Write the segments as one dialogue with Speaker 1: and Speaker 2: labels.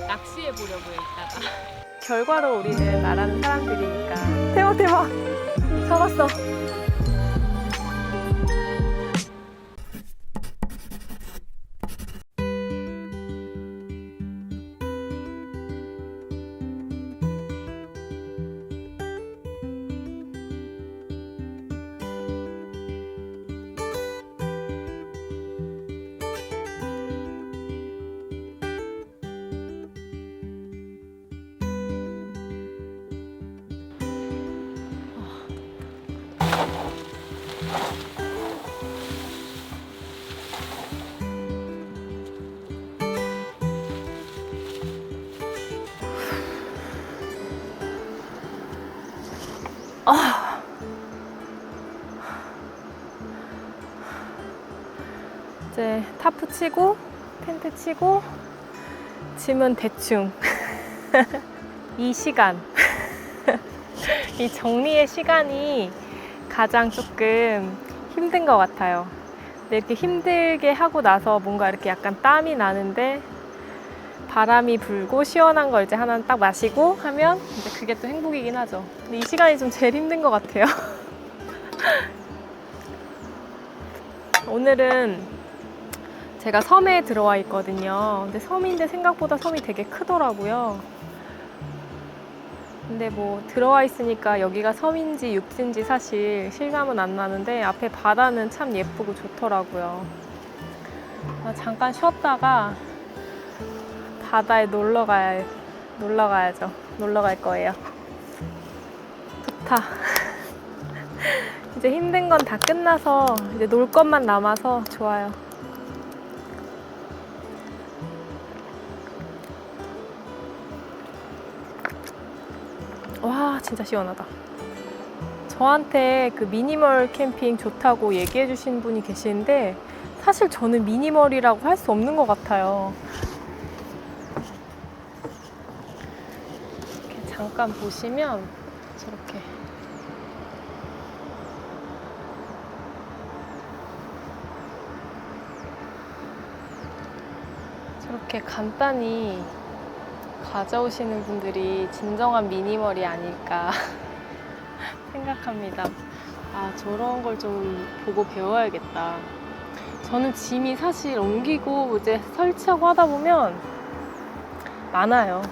Speaker 1: 낚시해 보려고요 이따가.
Speaker 2: 결과로 우리는 말하는 사람들이니까. 대박 대박. 잡았어. 타프 치고 텐트 치고 짐은 대충 이 시간 이 정리의 시간이 가장 조금 힘든 것 같아요. 근데 이렇게 힘들게 하고 나서 뭔가 이렇게 약간 땀이 나는데 바람이 불고 시원한 걸 이제 하나 딱 마시고 하면 이제 그게 또 행복이긴 하죠. 근데 이 시간이 좀 제일 힘든 것 같아요. 오늘은 제가 섬에 들어와 있거든요. 근데 섬인데 생각보다 섬이 되게 크더라고요. 근데 뭐 들어와 있으니까 여기가 섬인지 육지인지 사실 실감은 안 나는데 앞에 바다는 참 예쁘고 좋더라고요. 아, 잠깐 쉬었다가 바다에 놀러 가야 놀러 가야죠. 놀러 갈 거예요. 좋다. 이제 힘든 건 다 끝나서 이제 놀 것만 남아서 좋아요. 와 진짜 시원하다. 저한테 그 미니멀 캠핑 좋다고 얘기해 주신 분이 계시는데 사실 저는 미니멀이라고 할 수 없는 것 같아요. 이렇게 잠깐 보시면 저렇게 저렇게 간단히 가져오시는 분들이 진정한 미니멀이 아닐까 생각합니다. 아, 저런 걸 좀 보고 배워야겠다. 저는 짐이 사실 옮기고 이제 설치하고 하다 보면 많아요.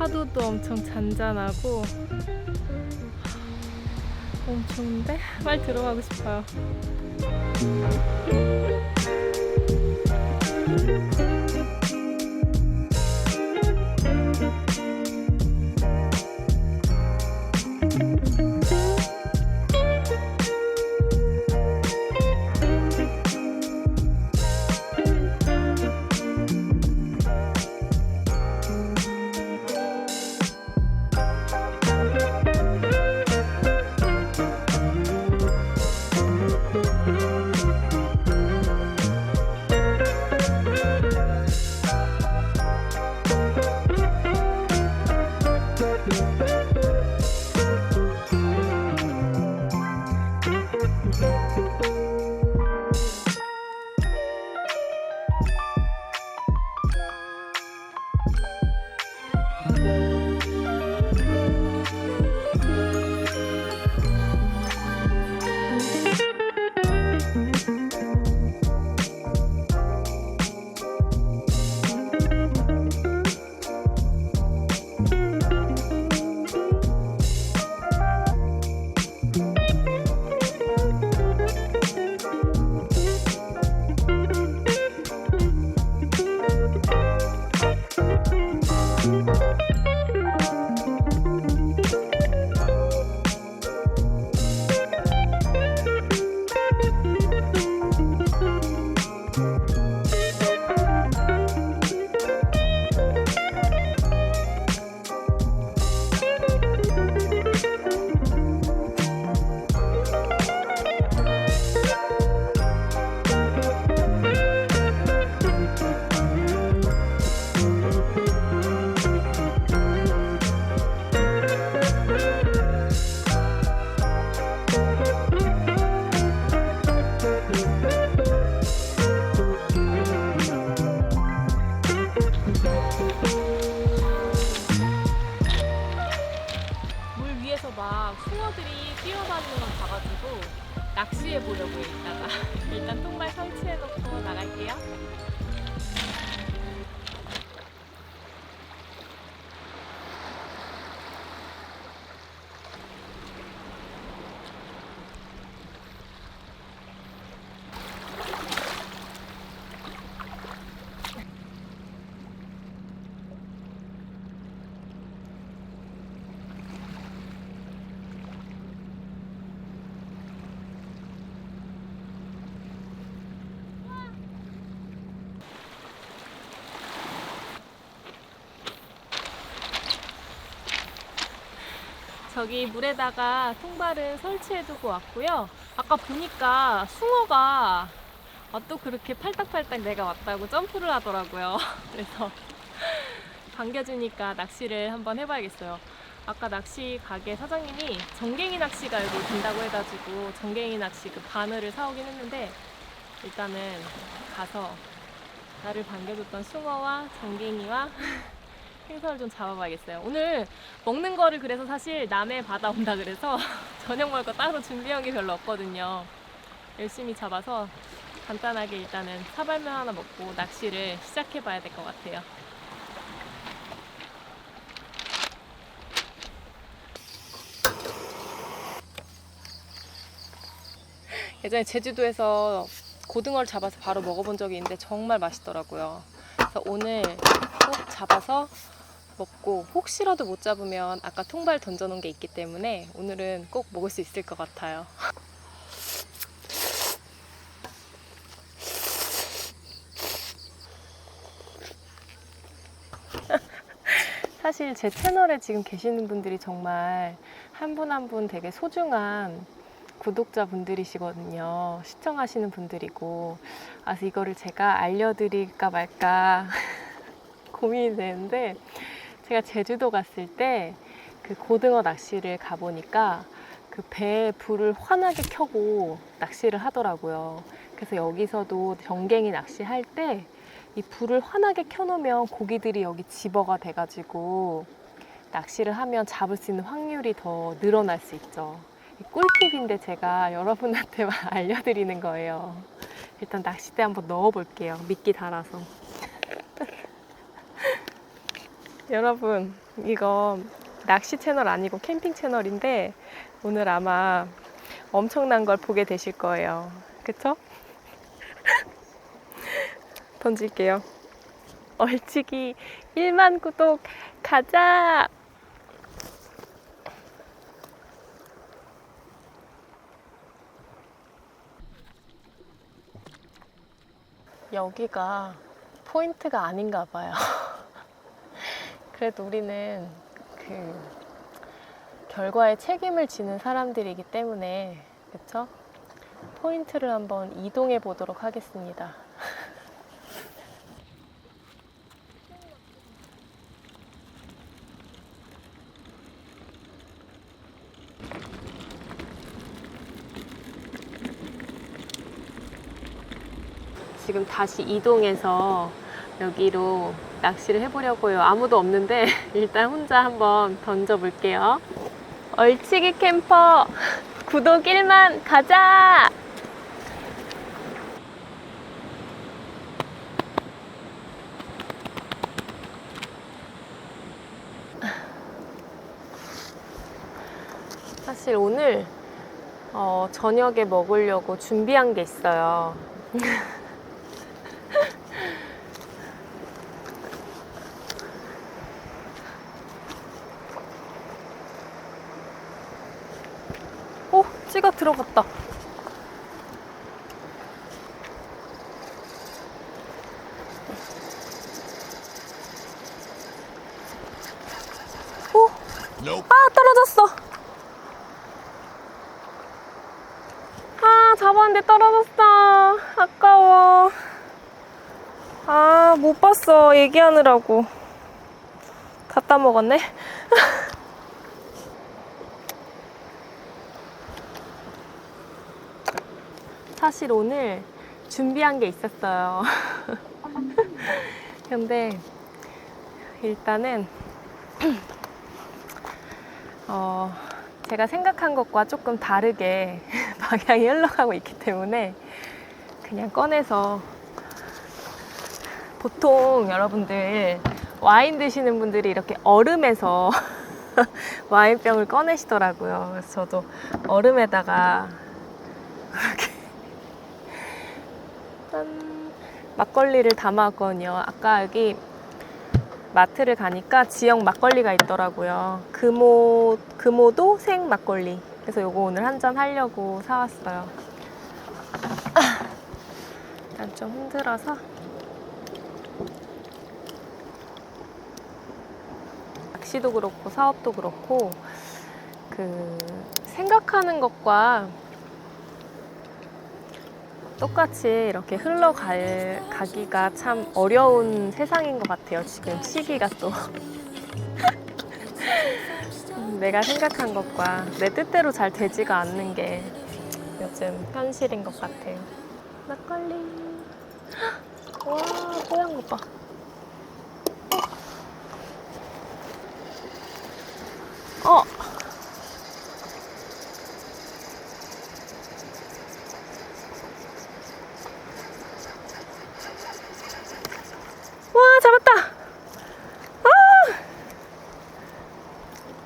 Speaker 2: 파도도 엄청 잔잔하고 너무 좋은데? 빨리 들어가고
Speaker 1: 싶어요. 저기 물에다가 통발을 설치해 두고 왔고요. 아까 보니까 숭어가 아, 또 그렇게 팔딱팔딱 내가 왔다고 점프를 하더라고요. 그래서 반겨주니까 낚시를 한번 해봐야겠어요. 아까 낚시 가게 사장님이 정갱이 낚시가 여기 된다고 해가지고 정갱이 낚시 그 바늘을 사오긴 했는데 일단은 가서 나를 반겨줬던 숭어와 정갱이와 생선을 좀 잡아봐야겠어요. 오늘 먹는 거를 그래서 사실 남해 바다 온다 그래서 저녁 먹을 거 따로 준비한 게 별로 없거든요. 열심히 잡아서 간단하게 일단은 사발면 하나 먹고 낚시를 시작해 봐야 될 것 같아요. 예전에 제주도에서 고등어를 잡아서 바로 먹어본 적이 있는데 정말 맛있더라고요. 그래서 오늘 꼭 잡아서 먹고 혹시라도 못 잡으면 아까 통발 던져놓은 게 있기 때문에 오늘은 꼭 먹을 수 있을 것 같아요. 사실 제 채널에 지금 계시는 분들이 정말 한 분 한분 되게 소중한 구독자 분들이시거든요. 시청하시는 분들이고. 아, 그래서 이거를 제가 알려드릴까 말까 고민이 되는데, 제가 제주도 갔을 때 그 고등어 낚시를 가보니까 그 배에 불을 환하게 켜고 낚시를 하더라고요. 그래서 여기서도 정갱이 낚시할 때 이 불을 환하게 켜놓으면 고기들이 여기 집어가 돼가지고 낚시를 하면 잡을 수 있는 확률이 더 늘어날 수 있죠. 이 꿀팁인데 제가 여러분한테만 알려드리는 거예요. 일단 낚싯대 한번 넣어볼게요. 미끼 달아서. 여러분, 이거 낚시 채널 아니고 캠핑 채널인데 오늘 아마 엄청난 걸 보게 되실 거예요. 그쵸? 던질게요. 얼치기 1만 구독 가자! 여기가 포인트가 아닌가 봐요. 그래도 우리는 그 결과에 책임을 지는 사람들이기 때문에 그쵸? 포인트를 한번 이동해 보도록 하겠습니다. 지금 다시 이동해서 여기로 낚시를 해보려고요. 아무도 없는데 일단 혼자 한번 던져볼게요. 얼치기 캠퍼 구독 1만 가자! 사실 오늘 어, 저녁에 먹으려고 준비한 게 있어요. 오, 찌가 들어갔다. 오, 아, 떨어졌어. 아, 잡았는데 떨어졌어. 아까워. 아, 못 봤어. 얘기하느라고. 다 따먹었네. 사실 오늘 준비한 게 있었어요. 근데 일단은 어, 제가 생각한 것과 조금 다르게
Speaker 2: 방향이 흘러가고 있기 때문에 그냥 꺼내서 보통 여러분들 와인 드시는 분들이 이렇게 얼음에서 와인병을 꺼내시더라고요. 그래서 저도 얼음에다가 이렇게 짠 막걸리를 담아왔거든요. 아까 여기 마트를 가니까 지역 막걸리가 있더라고요. 금오 금오도 생 막걸리. 그래서 요거 오늘 한 잔 하려고 사왔어요. 일단 좀 흔들어서 낚시도 그렇고 사업도 그렇고 그 생각하는 것과 똑같이 이렇게 흘러갈 가기가 참 어려운 세상인 것 같아요. 지금 시기가 또 내가 생각한 것과 내 뜻대로 잘 되지가 않는 게 요즘 현실인 것 같아요. 막걸리. 와, 뽀얀 것 봐. 어. 와, 잡았다. 아!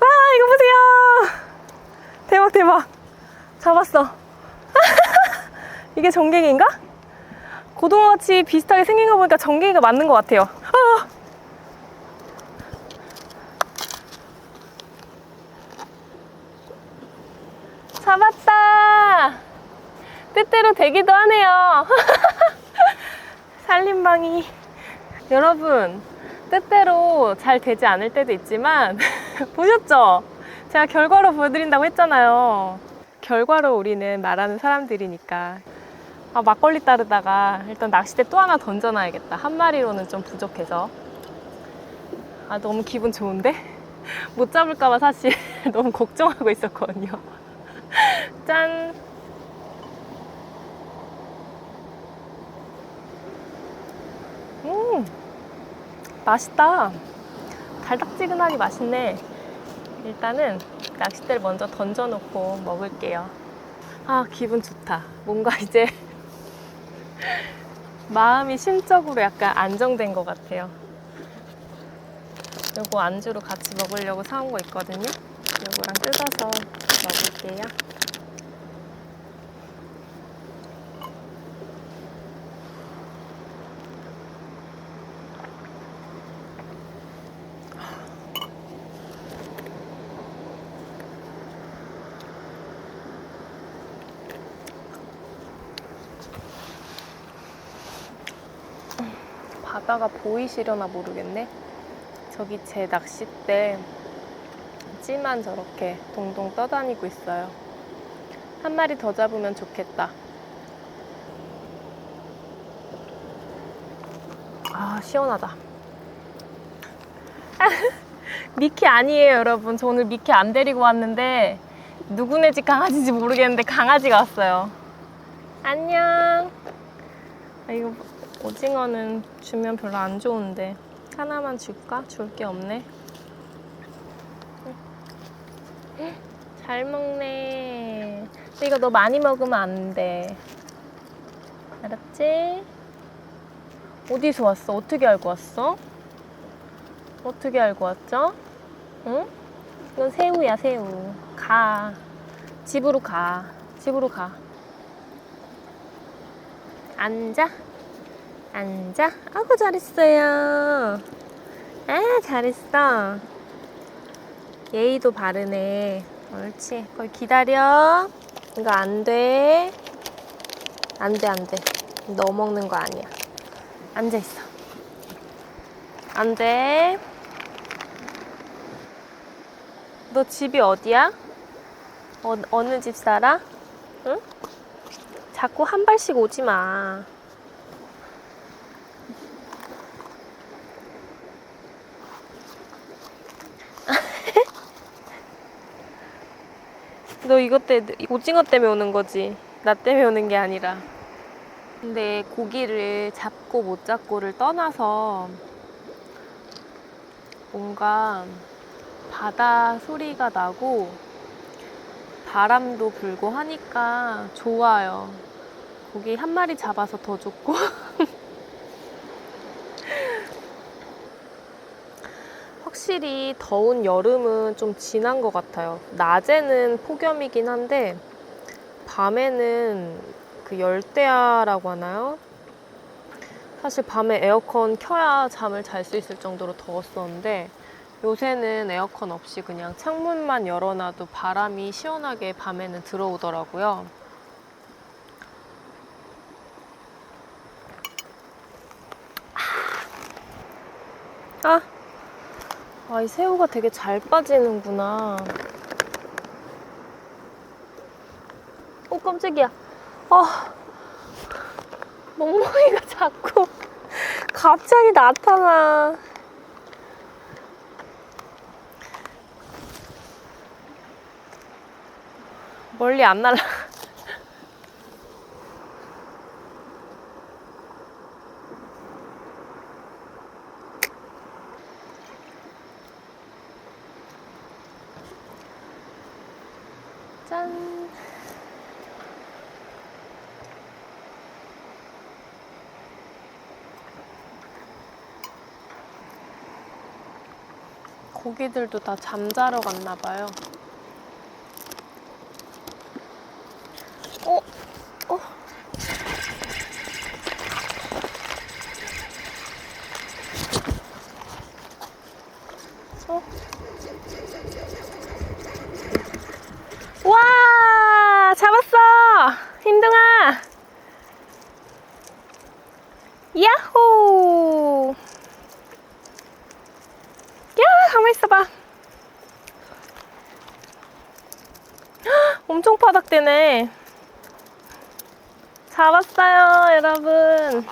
Speaker 2: 와, 이거 보세요. 대박, 대박. 잡았어. 이게 전갱인가? 고등어같이 비슷하게 생긴 거 보니까 전갱이가 맞는 것 같아요. 아! 잡았다! 뜻대로 되기도 하네요. 살림방이. 여러분, 뜻대로 잘 되지 않을 때도 있지만, 보셨죠? 제가 결과로 보여드린다고 했잖아요. 결과로 우리는 말하는 사람들이니까. 아, 막걸리 따르다가 일단 낚싯대 또 하나 던져놔야겠다. 한 마리로는 좀 부족해서. 아, 너무 기분 좋은데? 못 잡을까봐 사실 너무 걱정하고 있었거든요. 짠! 음, 맛있다. 달닥지근하니 맛있네. 일단은 낚싯대를 먼저 던져놓고 먹을게요. 아, 기분 좋다. 뭔가 이제 마음이 심적으로 약간 안정된 것 같아요. 요거 안주로 같이 먹으려고 사온 거 있거든요. 요거랑 뜯어서 먹을게요. 바다가 보이시려나 모르겠네. 저기 제 낚싯대 찌만 저렇게 동동 떠다니고 있어요. 한 마리 더 잡으면 좋겠다. 아, 시원하다. 미키 아니에요, 여러분. 저 오늘 미키 안 데리고 왔는데 누구네 집 강아지인지 모르겠는데 강아지가 왔어요. 안녕. 아, 이거 오징어는 주면 별로 안 좋은데 하나만 줄까? 줄 게 없네. 잘 먹네. 근데 이거 너 많이 먹으면 안 돼. 알았지? 어디서 왔어? 어떻게 알고 왔어? 어떻게 알고 왔죠? 응? 이건 새우야, 새우. 가. 집으로 가. 집으로 가. 앉아. 앉아. 아구 잘했어요. 아, 잘했어. 예의도 바르네. 옳지. 거기 기다려. 이거 안 돼. 안 돼, 안 돼. 너 먹는 거 아니야. 앉아 있어. 안 돼. 너 집이 어디야? 어, 어느 집 살아? 응? 자꾸 한 발씩 오지 마. 너 이것 때 오징어 때문에 오는 거지. 나 때문에 오는 게 아니라. 근데 고기를 잡고 못 잡고를 떠나서 뭔가 바다 소리가 나고 바람도 불고 하니까 좋아요. 고기 한 마리 잡아서 더 좋고. 확실히 더운 여름은 좀 지난 것 같아요. 낮에는 폭염이긴 한데, 밤에는 그 열대야라고 하나요? 사실 밤에 에어컨 켜야 잠을 잘 수 있을 정도로 더웠었는데, 요새는 에어컨 없이 그냥 창문만 열어놔도 바람이 시원하게 밤에는 들어오더라고요. 아, 아, 이 새우가 되게 잘 빠지는구나. 어, 깜짝이야. 아, 멍멍이가 자꾸 갑자기 나타나. 멀리 안 날라. 고기들도 다 잠자러 갔나 봐요. 어? 어? 어? 와! 잡았어! 힘둥아! 야호! 야, 가만 있어봐. 헉, 엄청 파닥대네. 잡았어요, 여러분.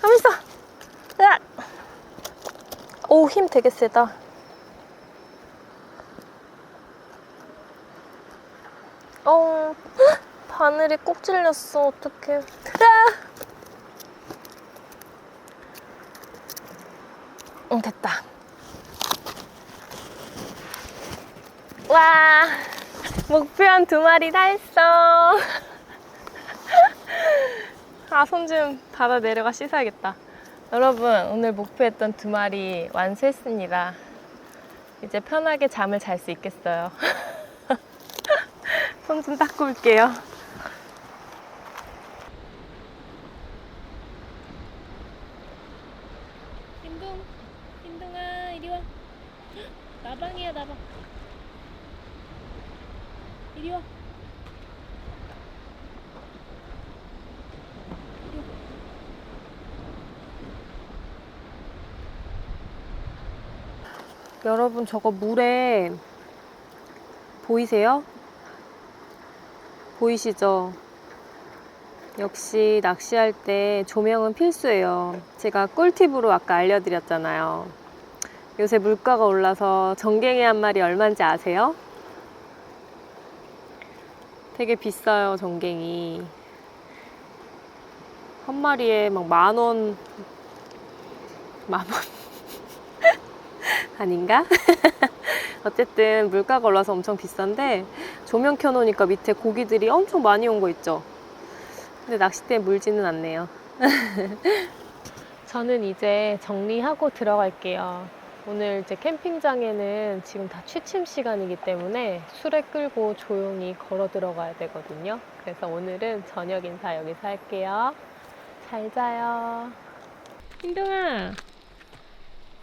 Speaker 2: 가만 있어. 으악. 오, 힘 되게 세다. 어, 헉, 바늘이 꼭 찔렸어. 어떡해. 으악. 응, 됐다. 와, 목표한 두 마리 다 했어. 아, 손좀 닫아 내려가 씻어야겠다. 여러분, 오늘 목표했던 두 마리 완수했습니다. 이제 편하게 잠을 잘 수 있겠어요. 손 좀 닦고 올게요. 흰둥, 흰둥아, 이리 와. 나방이야, 나방. 이리 와. 여러분 저거 물에 보이세요? 보이시죠? 역시 낚시할 때 조명은 필수예요. 제가 꿀팁으로 아까 알려드렸잖아요. 요새 물가가 올라서 전갱이 한 마리 얼마인지 아세요? 되게 비싸요, 전갱이. 한 마리에 막 만 원, 만 원. 아닌가? 어쨌든 물가가 올라서 엄청 비싼데 조명 켜놓으니까 밑에 고기들이 엄청 많이 온 거 있죠? 근데 낚싯대에 물지는 않네요. 저는 이제 정리하고 들어갈게요. 오늘 이제 캠핑장에는 지금 다 취침 시간이기 때문에 술에 끌고 조용히 걸어 들어가야 되거든요. 그래서 오늘은 저녁 인사 여기서 할게요. 잘 자요. 흰둥아.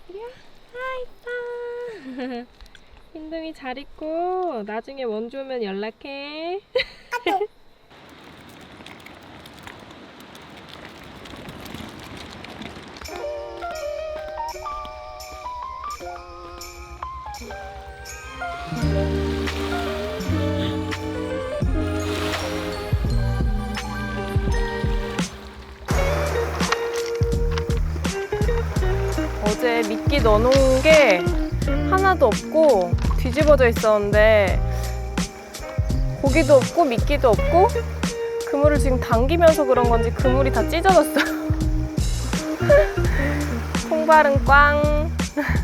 Speaker 2: 이리와. 아, 있다. 흰둥이 잘 있고, 나중에 원주 오면 연락해. 미끼 넣어놓은 게 하나도 없고 뒤집어져 있었는데 고기도 없고 미끼도 없고 그물을 지금 당기면서 그런 건지 그물이 다 찢어졌어요. 통발은 꽝.